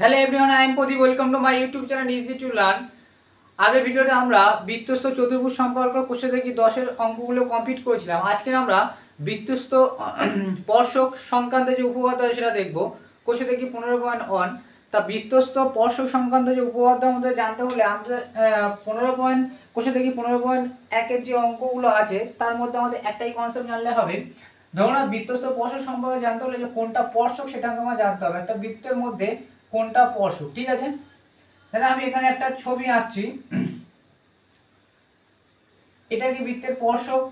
Hello everyone I am Pradip welcome to my YouTube channel easy to learn আগের ভিডিওতে আমরা বৃত্তস্থ চতুর্ভুজ সম্পর্ক কোষে দেখি দশের অঙ্কগুলো কমপ্লিট করেছিলাম। আজকে আমরা বৃত্তস্থ স্পর্শক সংক্রান্ত যে উপপাদ্য সেটা দেখব। কোষে দেখি পনেরো পয়েন্ট ওয়ান তা বৃত্তস্থ স্পর্শক সংক্রান্ত যে উপপাদ্য আমাদের জানতে হলে আমাদের পনেরো পয়েন্ট কোষে দেখি পনেরো পয়েন্ট একের যে অঙ্কগুলো আছে, তার মধ্যে আমাদের একটাই কনসেপ্ট জানলে হবে। ধরুন, বৃত্তস্থ স্পর্শক সম্পর্কে জানতে হলে যে কোনটা স্পর্শক সেটা আমাকে জানতে হবে। একটা বৃত্তের মধ্যে কোনটা স্পর্শক ঠিক আছে? তাহলে আমি এখানে একটা ছবি আঁকছি। এটা কি বৃত্তের স্পর্শক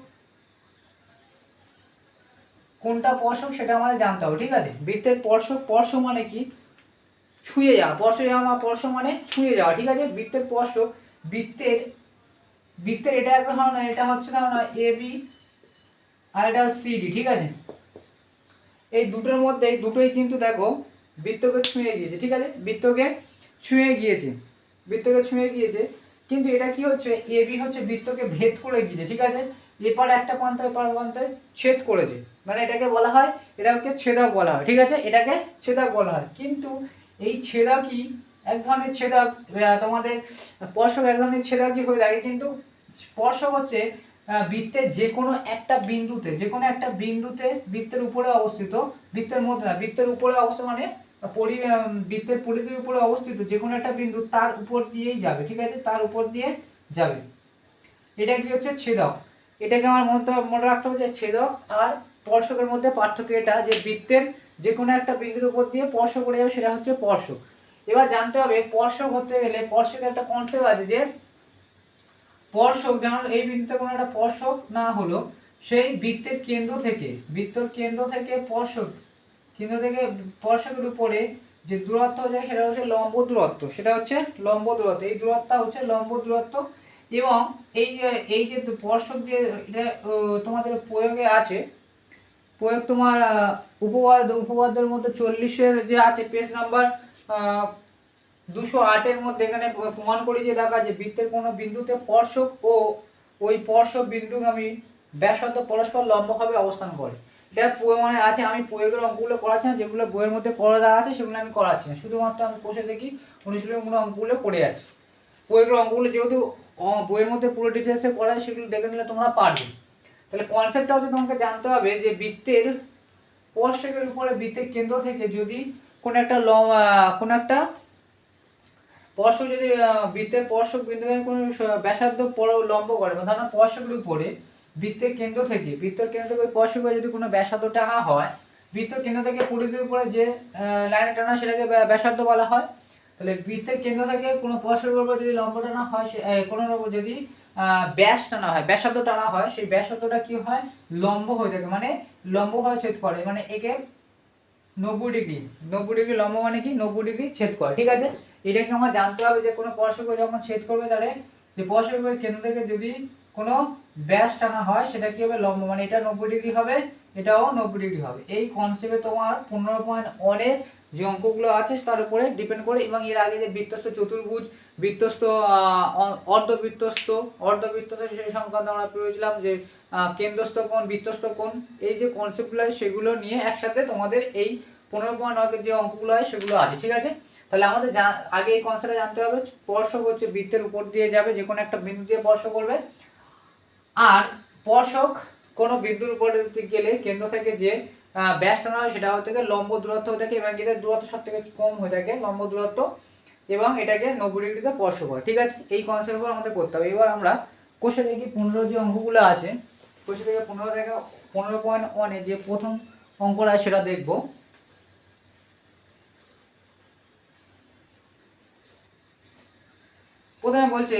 কোনটা স্পর্শক সেটা আমাদের জানতে হবে, ঠিক আছে? বৃত্তের স্পর্শক স্পর্শ মানে কি? ছুঁয়ে যাওয়া। স্পর্শ যাওয়া বা স্পর্শ মানে ছুঁয়ে যাওয়া, ঠিক আছে? বৃত্তের স্পর্শক বৃত্তের বৃত্তের এটা একটা ধারণা, এটা হচ্ছে ধারণা এ বি আর এটা সিডি ঠিক আছে? এই দুটোর মধ্যে, দুটোই কিন্তু দেখো বৃত্তকে ছুঁয়ে গিয়েছে, ঠিক আছে? বৃত্তকে ছুঁয়ে গিয়েছে, বৃত্তকে ছুঁয়ে গিয়েছে, কিন্তু এটা কি হচ্ছে? এ, বি হচ্ছে বৃত্তকে ভেদ করে গিয়েছে, ঠিক আছে? এপার একটা প্রান্ত, এপার প্রান্তে ছেদ করেছে। মানে এটাকে বলা হয়, এটাকে ছেদক বলা হয়, ঠিক আছে? এটাকে ছেদক বলা হয়। কিন্তু এই ছেদকই এক ধরনের ছেদক তোমাদের স্পর্শক এক ধরনের ছেদকই হয়ে থাকে, কিন্তু স্পর্শক হচ্ছে বৃত্তের যে কোনো একটা বিন্দুতে, যে কোনো একটা বিন্দুতে বৃত্তের উপরে অবস্থিত, বৃত্তের মধ্যে না, বৃত্তের উপরে অবস্থা মানে পরি বৃত্তের পরিধির উপরে অবস্থিত যে কোনো একটা বিন্দু তার উপর দিয়েই যাবে, ঠিক আছে? তার উপর দিয়ে যাবে। এটা কি হচ্ছে? ছেদক। এটাকে আমার মনে মনে রাখতে হবে যে ছেদক আর স্পর্শকের মধ্যে পার্থক্য এটা যে বৃত্তের যে কোনো একটা বিন্দুর উপর দিয়ে স্পর্শ করে যাবে, সেটা হচ্ছে স্পর্শক। এবার জানতে হবে, স্পর্শক হতে গেলে স্পর্শকের একটা কনসেপ্ট আছে যে স্পর্শক, যেমন এই বৃত্তে কোনো একটা স্পর্শক না হলো সেই বৃত্তের কেন্দ্র থেকে, বৃত্তর কেন্দ্র থেকে স্পর্শক, কেন্দ্র থেকে স্পর্শকের উপরে যে দূরত্ব যায় সেটা হচ্ছে লম্ব দূরত্ব, সেটা হচ্ছে লম্ব দূরত্ব, এই দূরত্ব হচ্ছে লম্ব দূরত্ব এবং এই এই যে স্পর্শক যে এটা তোমাদের প্রয়োগে আছে, প্রয়োগ তোমার উপবাদ উপপাদ্যের মধ্যে চল্লিশের যে আছে পেজ নাম্বার দুশো আটের মধ্যে এখানে প্রমাণ করি যে দেখা যে বৃত্তের কোনো বিন্দুতে স্পর্শক ও ওই স্পর্শক বিন্দুগামী ব্যাসার্ধ পরস্পর লম্বভাবে অবস্থান করে। এটা প্রমাণে আছে, আমি প্রয়োগের অঙ্কগুলো করাচ্ছি না, যেগুলো বইয়ের মধ্যে করা দেওয়া আছে, সেগুলো আমি করাচ্ছি না। শুধুমাত্র আমি বসে দেখি অনুশীলনগুলো অঙ্কগুলো করে যাচ্ছি প্রয়োগের অঙ্কগুলো যেহেতু বইয়ের মধ্যে পুরো ডিটেলসে করা সেগুলো দেখে নিলে তোমরা পারবে। তাহলে কনসেপ্টটা হচ্ছে তোমাকে জানতে হবে যে বৃত্তের স্পর্শকের উপরে বৃত্তের কেন্দ্র থেকে যদি কোনো একটা কোনো একটা স্পর্শক যদি বৃত্তের স্পর্শক বিন্দুকে কোনো ব্যাসার্ধ লম্ব করে বা ধরো স্পর্শকের উপরে বৃত্তের কেন্দ্র থেকে বৃত্তের কেন্দ্র থেকে স্পর্শকে যদি কোনো ব্যাসার্ধ টানা হয় বৃত্তের কেন্দ্র থেকে পরিধির উপরে যে লাইনে টানা সেটাকে ব্যাসার্ধ বলা হয়, তাহলে বৃত্তের কেন্দ্র থেকে কোনো স্পর্শকের উপর যদি লম্ব টানা হয়, সে কোনো যদি ব্যাস টানা হয়, ব্যাসার্ধ টানা হয়, সেই ব্যাসার্ধটা কি হয়? লম্ব হয়ে থাকে মানে লম্ব হয়ে ছেদ করে মানে একে নব্বই ডিগ্রি নব্বই ডিগ্রি লম্ব মানে কি? নব্বই ডিগ্রি ছেদ করে, ঠিক আছে? এটাকে আমার জানতে হবে যে কোনো স্পর্শকে যখন ছেদ করবে তাহলে যে স্পর্শকের কেন্দ্র থেকে যদি কোনো ব্যাস টানা হয়, সেটা কি হবে? লম্ব মানে এটা নব্বই ডিগ্রি হবে, এটাও নব্বই ডিগ্রি হবে। এই কনসেপ্টে তোমার পনেরো পয়েন্ট অনের যে অঙ্কগুলো আছে, তার উপরে ডিপেন্ড করে এবং এর আগে যে বৃত্তস্থ চতুর্ভুজ, বৃত্তস্থ অর্ধবৃত্তস্থ অর্ধবৃত্তস্থ সেই সংক্রান্ত আমরা পড়েছিলাম যে কেন্দ্রস্থ কোণ, বৃত্তস্থ কোণ, এই যে কনসেপ্টগুলো সেগুলো নিয়ে একসাথে তোমাদের এই পনেরো পয়েন্ট অঙ্কের যে অঙ্কগুলো আছে, সেগুলো আছে, ঠিক আছে? তাহলে আমাদের আগে এই কনসেপ্টটা জানতে হবে স্পর্শক হচ্ছে বৃত্তের উপর দিয়ে যাবে যে কোনো একটা বিন্দু দিয়ে স্পর্শ করবে। আর স্পর্শক কোনো বিন্দুর উপরে গেলে কেন্দ্র থেকে যে আহ, ব্যাস টানা হয় সেটা হচ্ছে লম্ব দূরত্ব হয়ে থাকে এবং এটার দূরত্ব সব থেকে কম হয়ে থাকে লম্ব দূরত্ব এবং এটাকে নব্বই ডিগ্রিতে স্পর্শ করে। ঠিক আছে? এই কনসেপ্ট উপর আমাদের করতে হবে। এবার আমরা কোষে দেখি পনেরো যে অঙ্কগুলো আছে কোষে থেকে পনেরো থেকে পনেরো পয়েন্ট ওয়ানে যে প্রথম অঙ্কটা সেটা দেখব। প্রথমে বলছে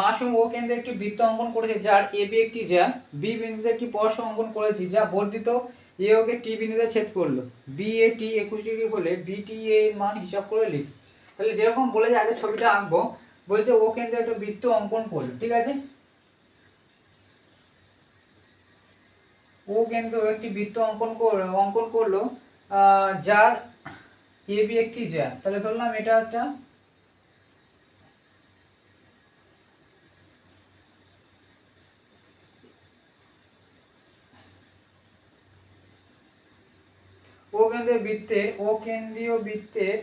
মাসুম ও কেন্দ্রে একটি বৃত্ত অঙ্কন করেছে, যার এ, বি একটি যা বি বিন্দুতে একটি স্পর্শ অঙ্কন করেছি, যা বর্ধিত এ ওকে টি বিন্দুতে ছেদ করল। বি এ টি একুশ ডিগ্রি হলে বি টি এর মান হিসাব করে লিখ। তাহলে যেরকম বলেছে, আগে ছবিটা আঁকবো, বলছে ও কেন্দ্রে একটা বৃত্ত অঙ্কন করল, ঠিক আছে? ও কেন্দ্র একটি বৃত্ত অঙ্কন অঙ্কন করল যার এ, বি একটি যা তাহলে ধরলাম এটা একটা ও কেন্দ্রীয় বৃত্তের ও কেন্দ্রীয় বৃত্তের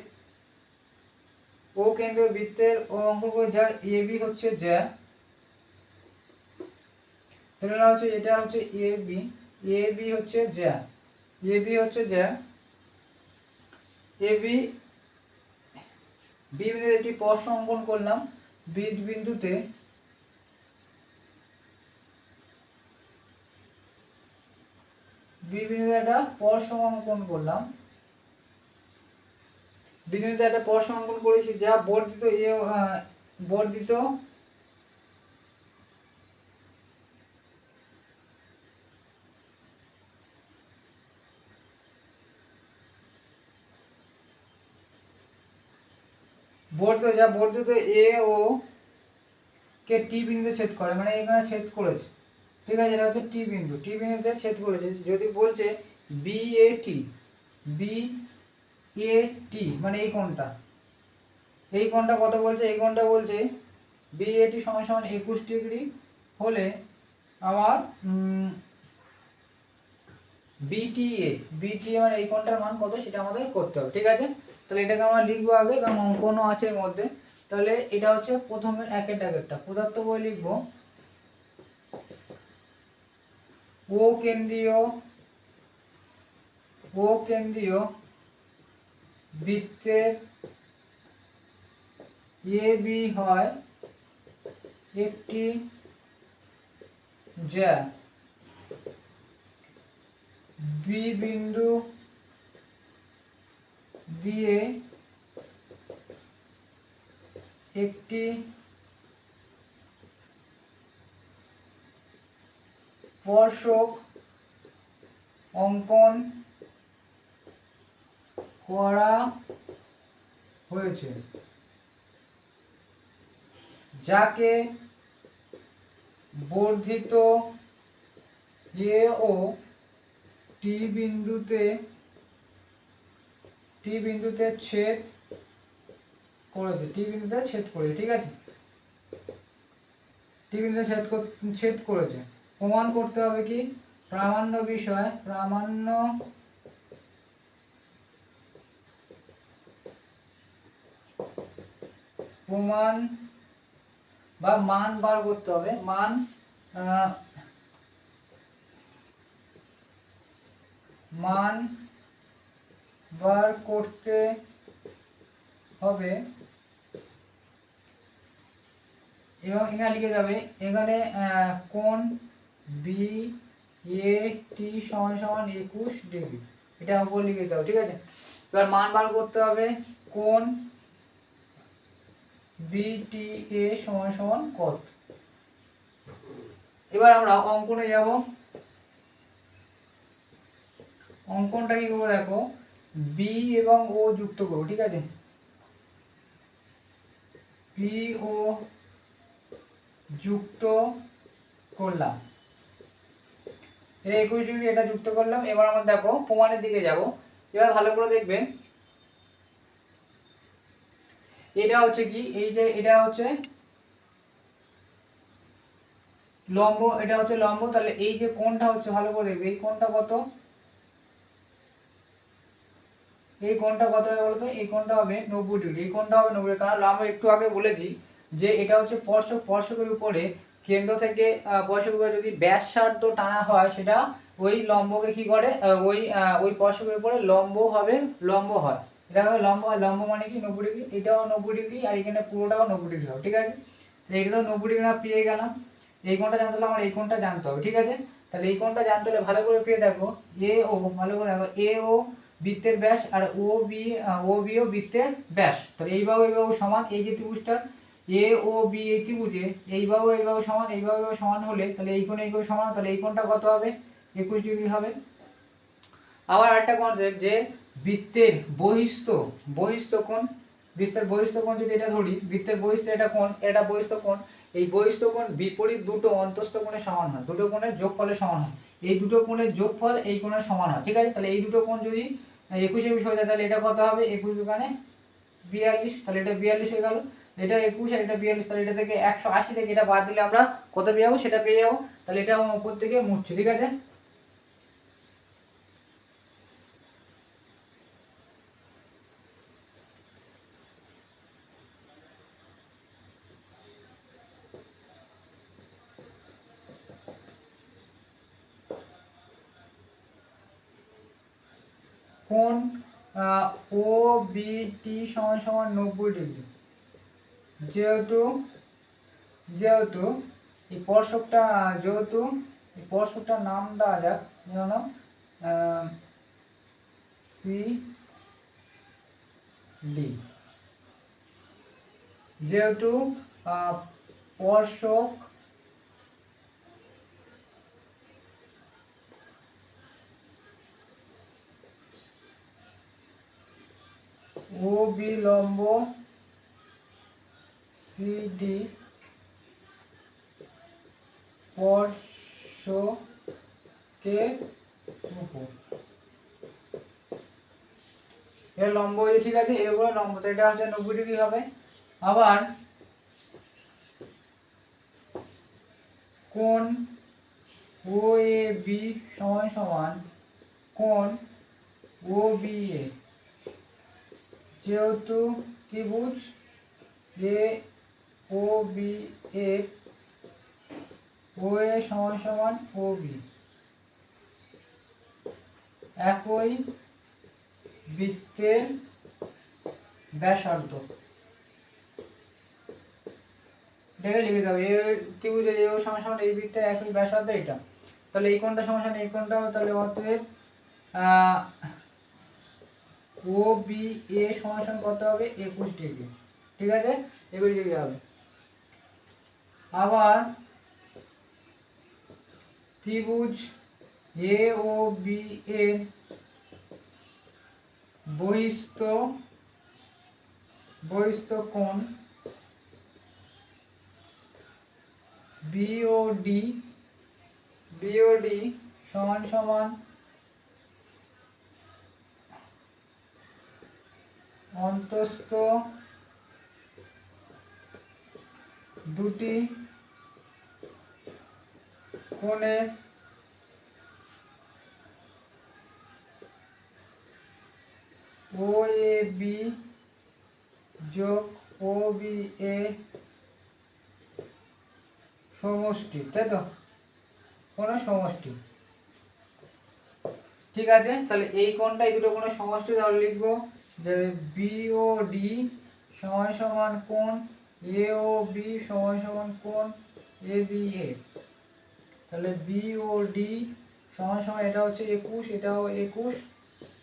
ও কেন্দ্রীয় বৃত্তের ও অঙ্কন করে যার এ বি হচ্ছে যা ধরে হচ্ছে এটা হচ্ছে এ বি এ বি হচ্ছে যা এ বি হচ্ছে যা এ বি বি বিন্দুতে একটি প্রশ্ন অঙ্কন করলাম বি বিন্দুতে বি বিন্দুতে একটা প্রশ্ন অঙ্কন করলাম বিন্দুতে করেছি, যা বর্ধিত এ বর্ধিত বর্ধিত, যা বর্ধিত এ ও কে টি বিন্দুতে ছেদ করে মানে এখানে ছেদ করেছে। ঠিক আছে, এটা হচ্ছে টি বিন্দু। টি বিন্দুতে ছেদ করেছে, যদি বলছে B A T B A টি মানে এই কোণটা। এই কোণটা কত বলছে? এই কোণটা বলছে বি এ টি সমান সমান একুশ ডিগ্রি হলে আমার বিটিএ বিটিএ মানে এই কোণটার মান কত? সেটা আমাদের করতে হবে, ঠিক আছে? তাহলে এটাকে আমরা লিখব আগে এবং অঙ্কনও আছে এর মধ্যে। তাহলে এটা হচ্ছে প্রথমে একের ডাকেরটা। পদার্থ বই লিখব ও কেন্দ্রীয় ও কেন্দ্রীয় বৃত্তের এ বি হয় একটি যা বি বিন্দু দিয়ে একটি স্পর্শক অঙ্কন করা হয়েছে। যাকে বর্ধিত এ ও টি বিন্দুতে টি বিন্দুতে ছেদ করেছে। টি বিন্দুতে ছেদ করেছে, ঠিক আছে? টি বিন্দুতে ছেদ ছেদ করেছে। প্রমাণ করতে হবে কি? প্রামাণ্য বিষয়, প্রামাণ্য প্রমাণ বা মান বার করতে হবে। মান মান বার করতে হবে। এবং এখানে লিখে যাবে এখানে কোণ বি এ টি সমান সমান একুশ ডিগ্রি। এটা উপর লিখে দিতে ঠিক আছে? এবার মান বার করতে হবে কোণ বি টি এ সমান সমান কত? এবার আমরা অঙ্কনে যাব। অঙ্কনটা কি করব দেখো? বি এবং ও যুক্ত করব, ঠিক আছে? বি ও যুক্ত করলাম। এটা একুশ ডিগ্রি এটা যুক্ত করলাম। এবার আমরা দেখো প্রমাণের দিকে যাব। এবার ভালো করে দেখবেন এটা হচ্ছে কি? এই যে এটা হচ্ছে লম্ব, এটা হচ্ছে লম্ব। তাহলে এই যে কোণটা হচ্ছে, ভালো করে দেখবে, এই কোণটা কত? এই কোণটা কত হবে বলতো? এই কোণটা হবে নব্বই ডিগ্রি। এই কোণটা হবে নব্বই কারণ আমরা একটু আগে বলেছি যে এটা হচ্ছে স্পর্শক, স্পর্শকের উপরে কেন্দ্র থেকে উপরে যদি ব্যাসার্ধ টানা হয়, সেটা ওই লম্বকে কি করে? ওই ওই স্পর্শকের উপরে লম্ব হবে, লম্ব হয়। এটা লম্ব হয়। লম্ব মানে কি? নব্বই ডিগ্রি। এটাও নব্বই ডিগ্রি আর এখানে পুরোটাও নব্বই ডিগ্রি হবে। ঠিক আছে? তাহলে এটা তো নব্বই ডিগ্রি আমরা পেয়ে গেলাম। এই কোণটা জানতে হলে আমার এই কোণটা জানতে হবে। ঠিক আছে? তাহলে এই কোণটা জানতে হলে ভালো করে পেয়ে দেখো। এ ও, ভালো করে দেখো। এ ও বৃত্তের ব্যাস আর ও বি ও বি ও বৃত্তের ব্যাস। তাহলে এই বাহু এই বাহু সমান। এই যে ত্রিভুজটা এ, ও, বি, এই ত্রিভুজে এই এইভাবে এই সমান, এইভাবে বাহু এই বাহু সমান হলে তাহলে এই কোণ এই কোণ সমান, তাহলে এই কোণটা কত হবে? একুশ ডিগ্রি হবে। আবার একটা কনসেপ্ট যে বৃত্তের বহিস্থ বহিস্থ কোণ, বৃত্তের বহিস্থ কোণ যদি এটা ধরি, বৃত্তের বহিস্থ এটা কোণ, এটা বহিস্থ কোণ, এই বহিস্থ কোণ বিপরীত দুটো অন্তস্থ কোণের সমান হয়, দুটো কোণের যোগফলের সমান হয়। এই দুটো কোণের যোগফল এই কোণের সমান হয়, ঠিক আছে? তাহলে এই দুটো কোণ যদি একুশ একুশ হয়ে যায়, তাহলে এটা কত হবে? একুশ দোকানে বিয়াল্লিশ, তাহলে এটা বিয়াল্লিশ হয়ে গেল। এটা একুশ আর এটা বিয়াল্লিশ, তাহলে এটা থেকে একশো আশি থেকে এটা বাদ দিলে আমরা কত পেয়ে যাব? সেটা পেয়ে যাব। তাহলে এটা আমার উপর থেকে মুড়ছে ঠিক আছে? কোন ও বিটি সমান সমান নব্বই ডিগ্রি। যেহেতু যেহেতু, এই স্পর্শকটা যেহেতু, এই স্পর্শকটার নাম দেওয়া যাক, যেন সি, ডি। যেহেতু স্পর্শক ও বি লম্ব সিডি স্পর্শকের উপর। এর লম্ব হয়েছে ঠিক আছে উপরে লম্ব, তো এটা হচ্ছে নব্বই ডিগ্রি হবে। আবার কোন ও এ বি সমান সমান কোন ও বি এ যেহেতু ত্রিভুজ এ ও বি এর ও এ সমান সমান ও বি একই বৃত্তের ব্যাসার্ধ। দেখে লিখে দেবো এই ত্রিভুজের এই সমান সমান এই বৃত্তের একই ব্যাসার্ধ এটা তাহলে এই কোণটা সমান সমান এই কোণটা তাহলে অতএব ও বি এ সমান সমান কত হবে? একুশ ডিগ্রি। ঠিক আছে? একুশ ডিগ্রি হবে। আবার ত্রিভুজ এ ও বি এর বহিস্থ বহিস্থ কোণ বিওডি বিওডি সমান সমান অন্তস্থ দুটি কোণের ও এ বি যোগ ও বি এ সমষ্টি, তাই তো? কোনো সমষ্টি। ঠিক আছে, তাহলে এই কোণটা এই দুটো কোনো সমষ্টি, তাহলে লিখব যে বিও ডি সমান সমান কোণ এ ও বি সমান সমান কোণ এ বি এ তাহলে বিও ডি সমান সমান এটা হচ্ছে একুশ, এটাও একুশ।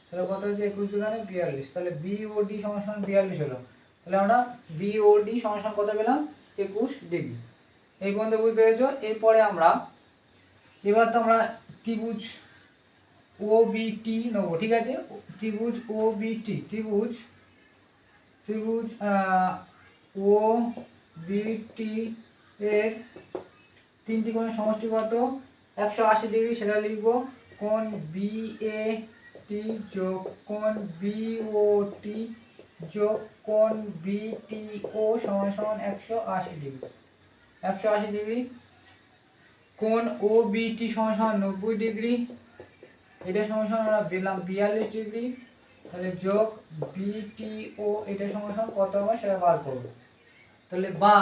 তাহলে কত হচ্ছে একুশ দুখানে বিয়াল্লিশ। তাহলে বিওডি সমান সমান বিয়াল্লিশ হলো। তাহলে আমরা বিওডি সমান সমান কত পেলাম? একুশ ডিগ্রি। এই পর্যন্ত বুঝতে পেরেছ? এরপরে আমরা, এবার তো আমরা ত্রিভুজ ও বিটি নেব, ঠিক আছে? ত্রিভুজ ও বিটি ত্রিভুজ ত্রিভুজ ও বিটি এর তিনটি কোণের সমষ্টি কত? একশো আশি ডিগ্রি, সেটা লিখব। কোণ বি এ টি যোগ কোণ বি ও টি যোগ কোণ বি টি ও সমান সমান একশো আশি ডিগ্রি। একশো আশি ডিগ্রি। কোণ ও বি টি সমান সমান নব্বই ডিগ্রি। এটা সমান সমান আমরা পেলাম বিয়াল্লিশ ডিগ্রি। তাহলে যোগ বিটি ও এটা সমান সমান কত হবে সেটা বার করব। তাহলে বা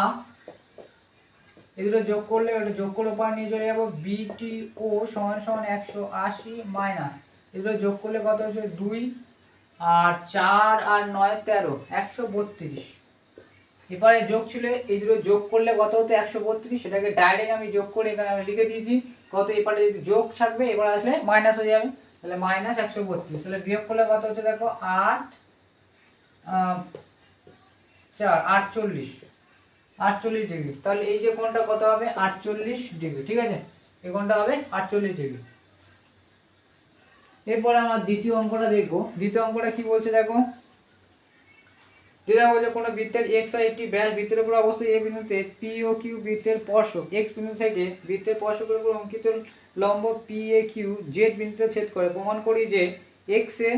এই দুটো যোগ করলে, ওটা যোগ করে পর নিয়ে চলে যাব বিটি ও সমান সমান একশো আশি মাইনাস এগুলো যোগ করলে কত হচ্ছে? দুই আর চার আর নয় তেরো, একশো বত্রিশ। এবারে যোগ ছিল এই দুটো যোগ করলে কত হতো? একশো বত্রিশ। সেটাকে ডাইরেক্ট আমি যোগ করে এখানে আমি লিখে দিয়েছি। কত এবারে যদি যোগ থাকবে, এবার আসলে মাইনাস হয়ে যাবে। তাহলে মাইনাস একশো বত্রিশ। তাহলে বিয়োগ করলে কত হচ্ছে দেখো? আট চার, আটচল্লিশ। আটচল্লিশ ডিগ্রি। তাহলে এই যে কোণটা কত হবে? আটচল্লিশ ডিগ্রি, ঠিক আছে? এই কোণটা হবে আটচল্লিশ ডিগ্রি। এরপরে আমরা দ্বিতীয় অঙ্কটা দেখব। দ্বিতীয় অঙ্কটা কি বলছে দেখো? দ্বিতীয় বলছে কোনো বৃত্তের এক্স আর একটি ব্যাস বৃত্তের উপর অবস্থিত এ বিন্দুতে পি ও কিউ বৃত্তের স্পর্শক। এক্স বিন্দু থেকে বৃত্তের স্পর্শকের উপর অঙ্কিত লম্ব পি এ কিউ জেড বিন্দুতে ছেদ করে। প্রমাণ করি যে X A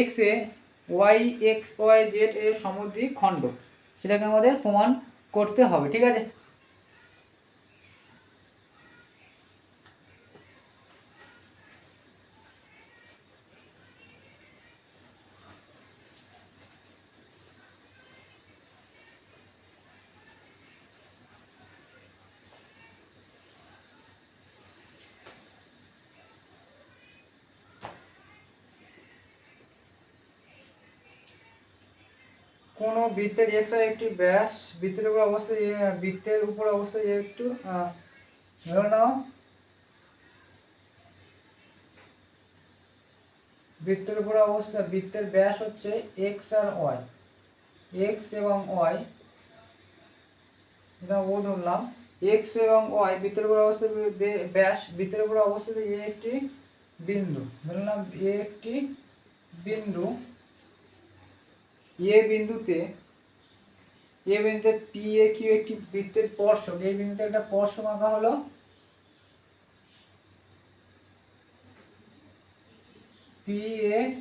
X A Y X Y Z এর সমুদ্রিক খণ্ড সেটাকে আমাদের প্রমাণ করতে হবে ঠিক আছে? কোনো বৃত্তের এক্স হয় একটি ব্যাস, বৃত্তের উপর অবস্থা বৃত্তের উপর অবস্থা একটু ধরে নাও। বৃত্তের উপর অবস্থা বৃত্তের ব্যাস হচ্ছে এক্স আর ওয়াই এক্স এবং ওয়াই এটা ও ধরলাম। এক্স এবং ওয়াই বৃত্তের উপর অবস্থিত ব্যাস, বৃত্তের উপর অবস্থিত এ একটি বিন্দু ধরলাম এ একটি বিন্দু। এ বিন্দুতে এ বিন্দুতে পি এ কিউ একটি বৃত্তের স্পর্শক এই বিন্দুতে একটা স্পর্শক আঁকা হলো। পি এ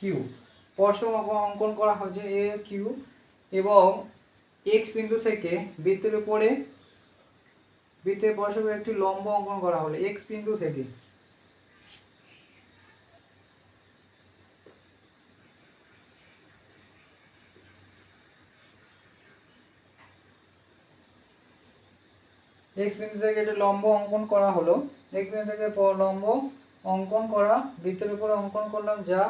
কিউ স্পর্শক অঙ্ক- অঙ্কন করা হয়েছে এ কিউ এবং এক্স বিন্দু থেকে বৃত্তের উপরে, বৃত্তের স্পর্শকের একটি লম্ব অঙ্কন করা হলো এক্স বিন্দু থেকে। এক্স বিন্দু থেকে একটি লম্ব অঙ্কন করা হলো। এক্স বিন্দু থেকে লম্ব অঙ্কন করা। বৃত্তের উপরে অঙ্কন করলাম যা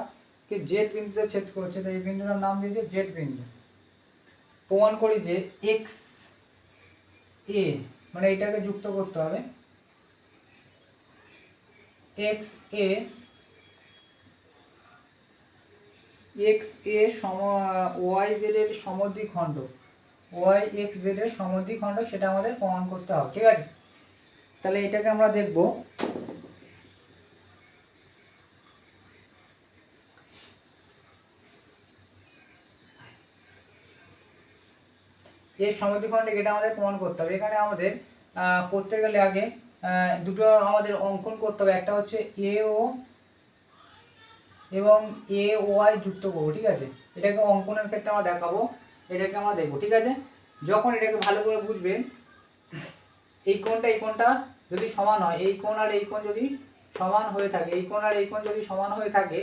কি জেড বিন্দুতে ছেদ করছে। তাই এই বিন্দুটার নাম দিয়েছে জেড বিন্দু। প্রমাণ করি যে এক্স এ মানে এটাকে যুক্ত করতে হবে। এক্স এ এক্স এ সম ওয়াই জেড এর সমদ্বিখণ্ড। ওয়াই এক্স জেড এর সমদ্বিখণ্ড সেটা আমাদের প্রমাণ করতে হবে, ঠিক আছে? তাহলে এটাকে আমরা দেখব। এর সমদ্বিখণ্ডে এটা আমাদের প্রমাণ করতে হবে। এখানে আমাদের করতে গেলে আগে দুটো আমাদের অঙ্কন করতে হবে। একটা হচ্ছে এ ও, এবং এ ওয়াই যুক্ত করব, ঠিক আছে? এটাকে অঙ্কনের ক্ষেত্রে আমরা দেখাবো। এটাকে আমরা দেখব, ঠিক আছে? যখন এটাকে ভালো করে বুঝবেন এই কোণটা এই কোণটা যদি সমান হয়, এই কোণ আর এই কোণ যদি সমান হয়ে থাকে, এই কোণ আর এই কোণ যদি সমান হয়ে থাকে,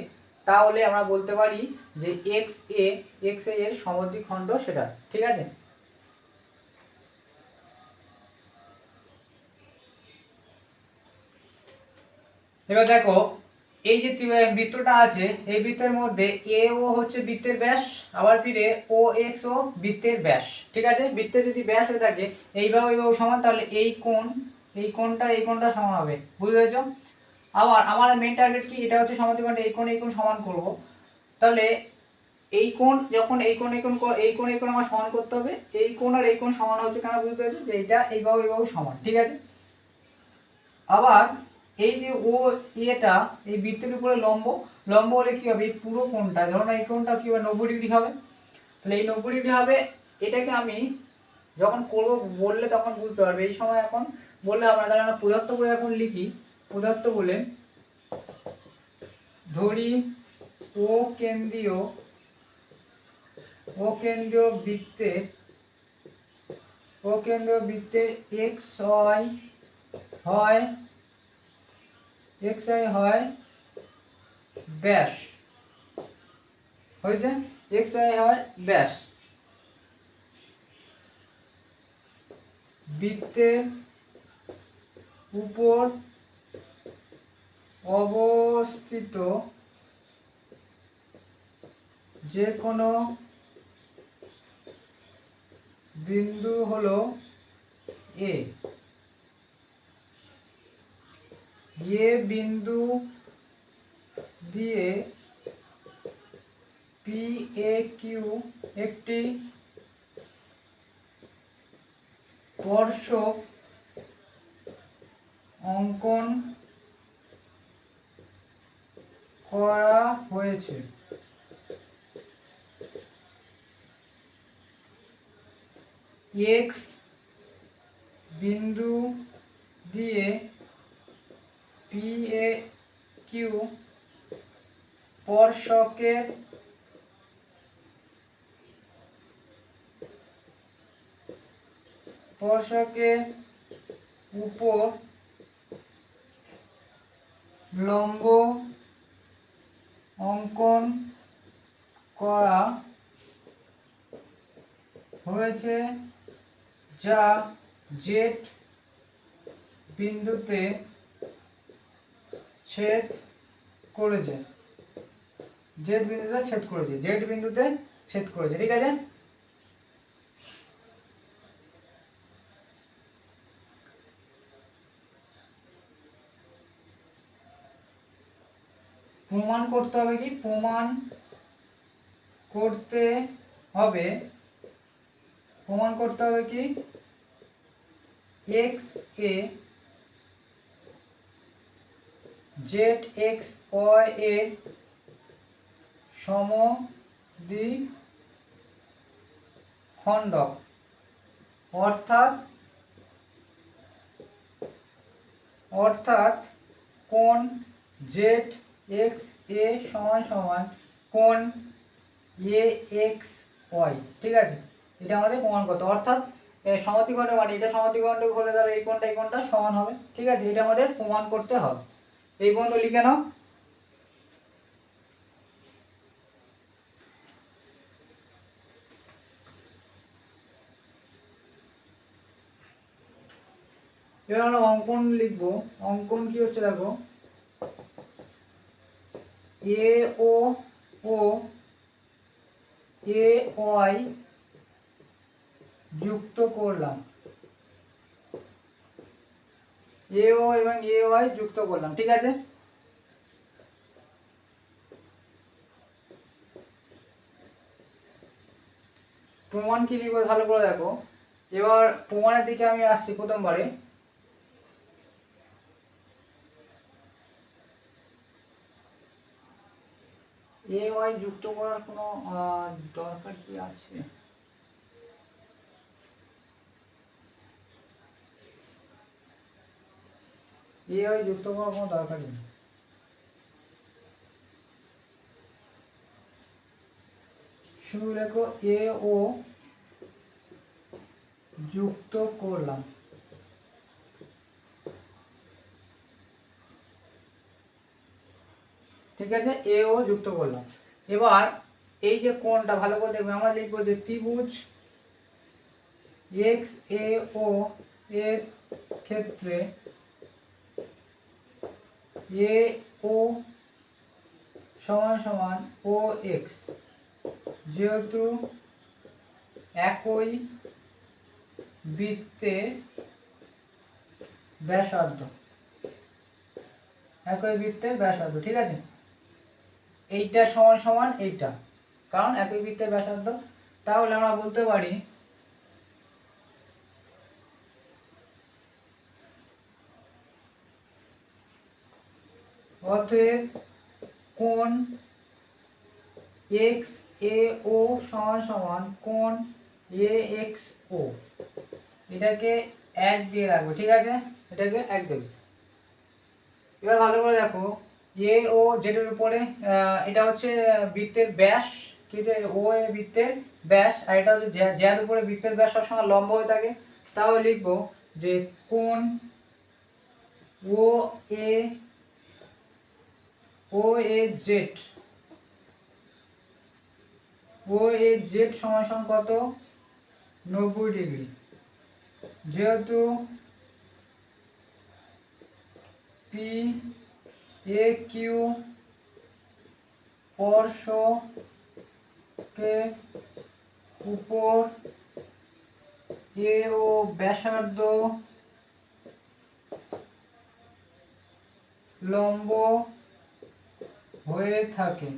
তাহলে আমরা বলতে পারি যে এক্স এ এক্সের সমদ্বিখণ্ড সেটা, ঠিক আছে? এবার দেখো এই যে বৃত্তটা আছে, এই বৃত্তের মধ্যে এ ও হচ্ছে বৃত্তের ব্যাস, আবার ফিরে ও এক্স ও বৃত্তের ব্যাস, ঠিক আছে? বৃত্তের যদি ব্যাস হয়ে থাকে এইভাবে এইভাবে সমান, তাহলে এই কোণ, এই কোণটা এই কোণটা সমান হবে, বুঝতে পেরেছ? আবার আমার মেন টার্গেট কি? এটা হচ্ছে সমাধিকোণটা এই কোণ এই কোণ সমান করব। তাহলে এই কোণ, যখন এই কোণ এই কোণ এই কোণ এই কোণ আমার সমান করতে হবে, এই কোণ আর এই কোণ সমান হচ্ছে কেন? বুঝতে পেরেছ? যে এটা এইভাবে এইভাবে সমান, ঠিক আছে? আবার এই যে ও এটা এই বৃত্তের উপরে লম্ব লম্ব হলে কি হবে? এই পুরো কোণটা, ধরুন এই কোণটা কি হবে? নব্বই ডিগ্রি হবে। তাহলে এই নব্বই ডিগ্রি হবে, এটাকে আমি যখন করব বললে তখন বুঝতে পারবে। এই সময় এখন বললে হবে না। তাহলে আমরা পদার্থ বলে এখন লিখি। পদার্থ বলে ধরি ও কেন্দ্রীয় ও কেন্দ্রীয় বৃত্তে, ও কেন্দ্রীয় বৃত্তে এক্স ওয়াই হয় এক্স আই হয় ব্যাস হয়েছে? এক্স আই হয় ব্যাস বৃত্তের উপর অবস্থিত যে কোনো বিন্দু হলো এ এ বিন্দু দিয়ে পি এ কিউ একটি স্পর্শক অঙ্কন করা হয়েছে। এক্স বিন্দু দিয়ে পি এ কিউ স্পর্শকের স্পর্শকের উপর লম্ব অঙ্কন করা হয়েছে যা জেড বিন্দুতে ছেদ করেছে। জেড বিন্দুতে ছেদ করেছে। জেড বিন্দুতে ছেদ করেছে। ঠিক আছে? প্রমাণ করতে হবে কি? প্রমাণ করতে হবে। প্রমাণ করতে হবে কি? X A Z X Y এর সমদ্বি খণ্ডক অর্থাৎ অর্থাৎ কোন জেড এক্স এ সমান সমান কোন এ এক্স ওয়াই? ঠিক আছে? এটা আমাদের প্রমাণ করতে। অর্থাৎ সমাধিখণ্ডে মানে এটা সমাধিখণ্ডে হলে তাহলে এই কোনটা এই কোনটা সমান হবে। ঠিক আছে? এটা আমাদের প্রমাণ করতে হবে। এই পর্যন্ত লিখে নাও। এবার আমরা অঙ্কন লিখব। অঙ্কন কি হচ্ছে দেখো? এ, ও ও, এ, ওয়াই যুক্ত করলাম। এ ও এবং এ ওয়াই যুক্ত করলাম, ঠিক আছে? প্রমাণ কি লিখব? ভালো করে দেখো। এবার প্রমাণের দিকে আমি আসছি প্রথমবারে। এ ওয়াই যুক্ত করার কোনো দরকার কি আছে? এ ওয়াই যুক্ত করার কোনো দরকারই নেই। লেখো, এ ও যুক্ত করলাম। ঠিক আছে? এ ও যুক্ত করলাম। এবার এই যে কোণটা, ভালো করে দেখবে, আমরা লিখব যে ত্রিভুজ এক্স, এ ও এর ক্ষেত্রে এ, ও, সমান সমান ও, এক্স। যেহেতু একই বৃত্তের ব্যাসার্ধ, একই বৃত্তের ব্যাসার্ধ, ঠিক আছে? এইটা সমান সমান এইটা। কারণ একই বৃত্তের ব্যাসার্ধ, তাহলে আমরা বলতে পারি অতএব কোণ এক্স এ ও সমান সমান কোণ এ এক্স ও। এটাকে এক দিয়ে রাখবে, ঠিক আছে? এটাকে এক দেবে। এবার ভালো করে দেখো, এ ও যেটার উপরে এটা হচ্ছে বৃত্তের ব্যাস, ঠিক আছে? ও এ বৃত্তের ব্যাস, আর এটা হচ্ছে যা- যার উপরে বৃত্তের ব্যাস সবসময় লম্ব হয়ে থাকে। তাহলে লিখব যে কোন ও এ O A Z O A Z সমান কত? নব্বই ডিগ্রি। যেহেতু পি এ কিউ স্পর্শকের উপর এ ও ব্যাসার্ধ লম্ব হয়ে থাকে।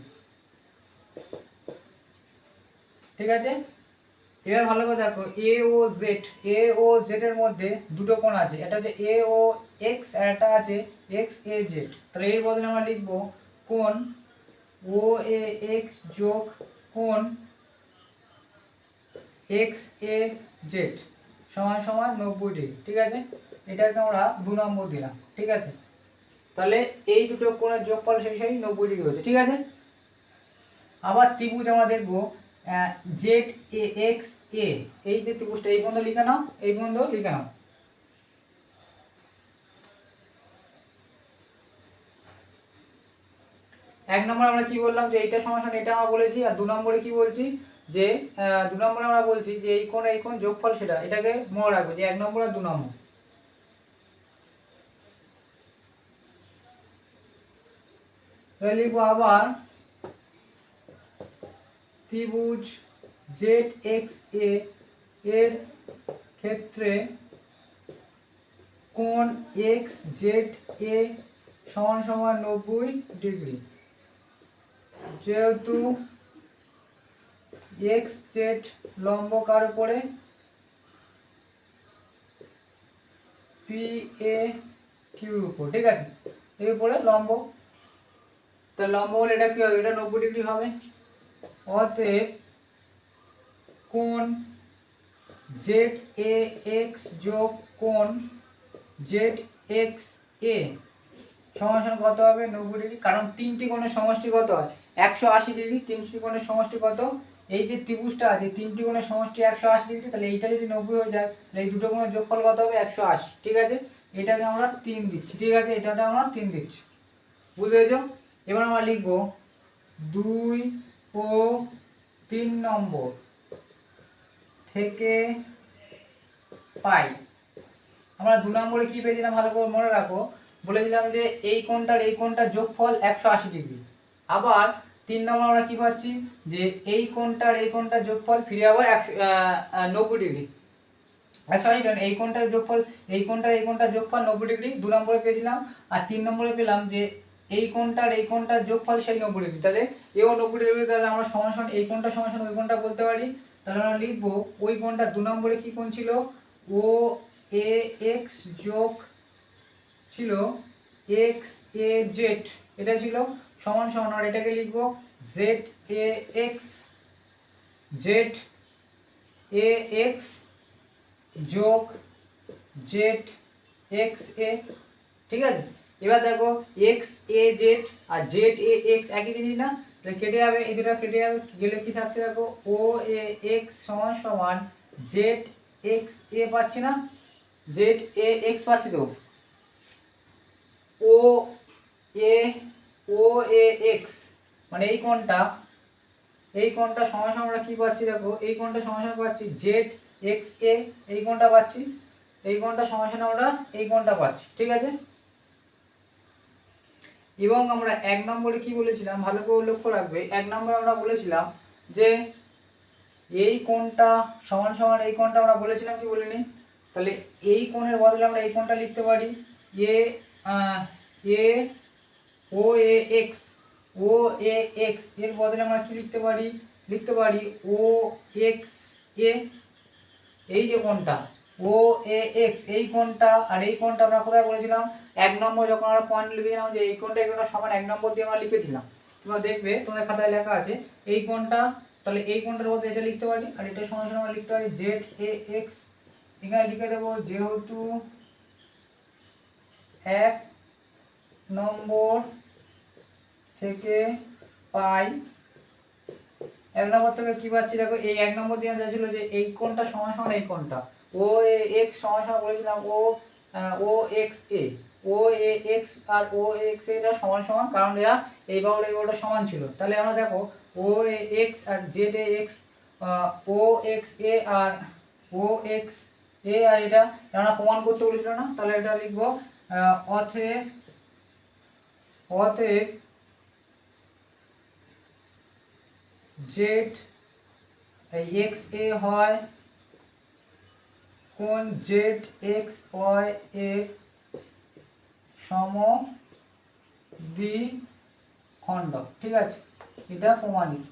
ঠিক আছে? এবার ভালো করে দেখো এ ও জেড এ ও জেড এর মধ্যে দুটো কোণ আছে। এটা হচ্ছে এ ও এক্স একটা আছে এক্স এ জেড তাহলে এর বদলে আমরা লিখব কোণ ও এ এক্স যোগ কোণ এক্স এ জেড সমান সমান নব্বই ডিগ্রি। ঠিক আছে? এটাকে আমরা দু নম্বর দিলাম। ঠিক আছে? তাহলে এই দুটো কোণের যোগফল সেই সেই নব্বই ডিগ্রি হচ্ছে, ঠিক আছে? আবার ত্রিভুজ আমরা দেখব জেড এ এক্স এ এই যে ত্রিভুজটা, এই পর্যন্ত লিখে নাও, এই পর্যন্ত লিখে নাও। এক নম্বর আমরা কি বললাম যে এইটা সমান এটা আমরা বলেছি, আর দু নম্বরে কি বলছি যে দু নম্বরে আমরা বলছি যে এই কোণ এই কোণ যোগফল সেটা, এটাকে মনে রাখবে যে এক নম্বর আর দু নম্বর। লিখব আবার ত্রিভুজ জেড এক্স এ এর ক্ষেত্রে কোণ এক্স জেড এ সমান সমান নব্বই ডিগ্রি। যেহেতু এক্স জেড লম্ব কার উপরে? পি এ কিউর উপর, ঠিক আছে? এর উপরে লম্ব। তা লম্ব হলে এটা কি হবে? এটা নব্বই ডিগ্রি হবে। অতএব কোণ জেড এ এক্স যোগ কোণ জেড এক্স এ সমান কত হবে? নব্বই ডিগ্রি। কারণ তিনটি কোণের সমষ্টি কত? হয় একশো আশি ডিগ্রি। তিনটি কোণের সমষ্টি কত? এই যে ত্রিভুজটা আছে, তিনটি কোণের সমষ্টি একশো আশি ডিগ্রি, তাহলে এইটা যদি নব্বই হয়ে যায়, তাহলে এই দুটো কোণের যোগফল কত হবে? একশো আশি। ঠিক আছে? এটাকে আমরা তিন দিচ্ছি। ঠিক আছে? এটাকে আমরা তিন দিচ্ছি। বুঝতে পেরেছ? এবার আমরা লিখব দুই ও তিন নম্বর থেকে পাই। আমরা দু নম্বরে কি পেয়েছিলাম ভালো করে মনে রাখো? বলেছিলাম যে এই কোণটার এই কোণটার যোগফল একশো আশি ডিগ্রি। আবার তিন নম্বর আমরা কি পাচ্ছি? যে এই কোণটার এই কোণটার যোগফল ফিরে আবার একশো নব্বই ডিগ্রি। একশো আশি কারণ এই কোণটার যোগফল, এই কোণটার এই কোণটার যোগফল নব্বই ডিগ্রি, দু নম্বরে পেয়েছিলাম। আর তিন নম্বরে পেলাম যে এই কোণটার এই কোণটার যোগফল সেই নব্বই ডিগ্রি। তাহলে এও নব্বই ডিগ্রি, তাহলে আমরা সমান এই কোণটা সমান ওই কোণটা বলতে পারি। তাহলে আমরা লিখব ওই কোণটা দু নম্বরে কি কোণ ছিল? ও এ এক্স যোগ ছিল এক্স এ জেড। এটা ছিল সমান সমান, আর এটাকে লিখব Z A X, Z A X যোগ জেড এক্স এ। ঠিক আছে? এবার দেখো এক্স এ জেড আর জেড এ এক্স একই জিনিস না? তাহলে কেটে যাবে, এই দুটো কেটে যাবে, গেলে কি থাকছে দেখো? ও এ এক্স সমান সমান জেড এক্স এ পাচ্ছি না? জেড এ এক্স পাচ্ছি তো? ও এ ও এ এক্স মানে এই কোণটা এই কোণটা সমান আমরা কী পাচ্ছি দেখো? এই কোণটা সমান পাচ্ছি জেড এক্স এ এই কোণটা পাচ্ছি। এই কোণটা সমান আমরা এই কোণটা পাচ্ছি, ঠিক আছে? এবং আমরা এক নম্বরে কি বলেছিলাম? ভালো করে লক্ষ্য রাখবে। এক নম্বরে আমরা বলেছিলাম যে এই কোণটা সমান সমান এই কোণটা আমরা বলেছিলাম কি বলিনি? তাহলে এই কোণের বদলে আমরা এই কোণটা লিখতে পারি। এ এ, O, A, X, O, A, x, এর বদলে আমরা কি লিখতে পারি? লিখতে পারি ও, এক্স, এ, এই যে কোণটা। ও, এ, এক্স, এই কোণটা আর এই কোণটা আমরা কোথায় বলেছিলাম? এক নম্বর যখন আমরা পয়েন্ট লিখেছিলাম যে এই কোণটা এই কোণটা সমান এক নম্বর দিয়ে আমরা লিখেছিলাম। তোমরা দেখবে, তোমাদের খাতায় লেখা আছে, এই কোণটা, তাহলে এই কোণটার মধ্যে এটা লিখতে পারি, আর এটা সমান সমান লিখতে পারি জেড এ এক্স এখানে লিখে দেবো যেহেতু এক নম্বর থেকে পাই, এক নম্বর থেকে কি পাচ্ছি? দেখো, এই এক নম্বর দিয়ে ছিল যে এই কোণটা সমান সমান এই কোণটা। ও এ এক্স সমান সমান বলেছিলাম, O O X A O A X R O X এটা সমান সমান, কারণ এরা এই বাহুর এই সমান ছিল। তাহলে আমরা দেখো, O A X R Z A X O X A R O X A আর এটা আমরা প্রমাণ করতে বলেছিল না? তাহলে এটা লিখব অথে অতএব জেড এক্স এ হয় কোন জেড এক্স ওয়াই এ সম খণ্ড ঠিক আছে? এটা প্রমাণিত।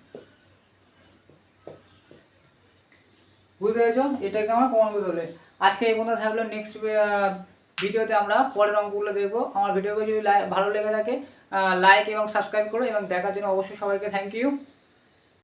বুঝতে পেরেছ? এটাকে আমরা প্রমাণ করতে হবে আজকে এই পর্যন্ত থাকল। নেক্সট ভিডিওতে আমরা পরের অঙ্কগুলো দেখব। আমার ভিডিওকে যদি ভালো লেগে থাকে লাইক এবং সাবস্ক্রাইব করো এবং দেখার জন্য অবশ্যই সবাইকে থ্যাংক ইউ